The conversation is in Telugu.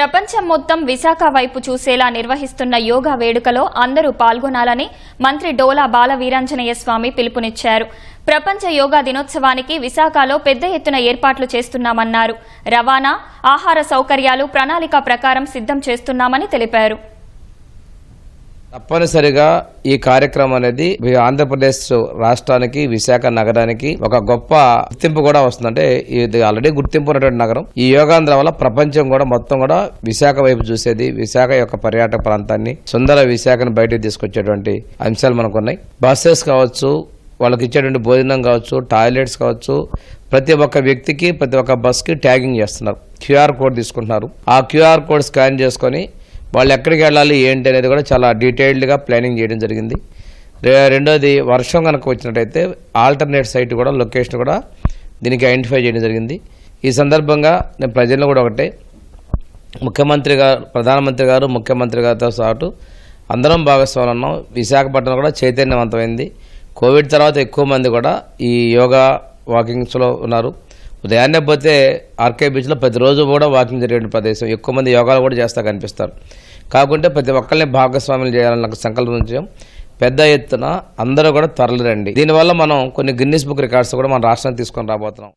ప్రపంచం మొత్తం విశాఖ వైపు చూసేలా నిర్వహిస్తున్న యోగా వేడుకలో అందరూ పాల్గొనాలని మంత్రి డోలా బాలవీరాంజనేయ స్వామి పిలుపునిచ్చారు. ప్రపంచ యోగా దినోత్సవానికి విశాఖలో పెద్ద ఎత్తున ఏర్పాట్లు చేస్తున్నామన్నారు. రవాణా ఆహార సౌకర్యాలు ప్రణాళిక ప్రకారం సిద్ధం చేస్తున్నామని తెలిపారు. తప్పనిసరిగా ఈ కార్యక్రమం అనేది ఆంధ్రప్రదేశ్ రాష్ట్రానికి విశాఖ నగరానికి ఒక గొప్ప గుర్తింపు కూడా వస్తుందంటే ఇది ఆల్రెడీ గుర్తింపు ఉన్నటువంటి నగరం. ఈ యోగాంధ్ర వల్ల ప్రపంచం కూడా మొత్తం కూడా విశాఖ వైపు చూసేది. విశాఖ యొక్క పర్యాటక ప్రాంతాన్ని సుందర విశాఖను బయటకు తీసుకొచ్చేటువంటి అంశాలు మనకు ఉన్నాయి బస్సెస్ కావచ్చు వాళ్ళకి ఇచ్చేటువంటి భోజనం కావచ్చు టాయిలెట్స్ కావచ్చు ప్రతి ఒక్క వ్యక్తికి ప్రతి ఒక్క బస్కి ట్యాగింగ్ చేస్తున్నారు. క్యూఆర్ కోడ్ తీసుకుంటున్నారు. ఆ క్యూఆర్ కోడ్ స్కాన్ చేసుకొని వాళ్ళు ఎక్కడికి వెళ్ళాలి ఏంటి అనేది కూడా చాలా డీటెయిల్డ్గా ప్లానింగ్ చేయడం జరిగింది. రెండోది వర్షం కనుక వచ్చినట్టయితే ఆల్టర్నేట్ సైట్ కూడా లొకేషన్ కూడా దీనికి ఐడెంటిఫై చేయడం జరిగింది. ఈ సందర్భంగా నేను ప్రజలను కూడా ఒకటే ముఖ్యమంత్రి గారు ప్రధానమంత్రి గారు ముఖ్యమంత్రి గారితో పాటు అందరం భాగస్వాములు ఉన్నాం విశాఖపట్నం కూడా చైతన్యవంతమైంది. కోవిడ్ తర్వాత ఎక్కువ మంది కూడా ఈ యోగా వాకింగ్స్లో ఉన్నారు. ఉదయాన్నే పోతే ఆర్కే బీచ్లో ప్రతిరోజు కూడా వాకింగ్ జరిగే ప్రదేశం. ఎక్కువ మంది యోగాలు కూడా చేస్తా కనిపిస్తారు. కాకుంటే ప్రతి ఒక్కరిని భాగస్వాములు చేయాలని నాకు సంకల్పం పెద్ద ఎత్తున అందరూ కూడా తరలిరండి దీనివల్ల మనం కొన్ని గిన్నిస్ బుక్ రికార్డ్స్ కూడా మన రాష్ట్రానికి తీసుకొని రాబోతున్నాం.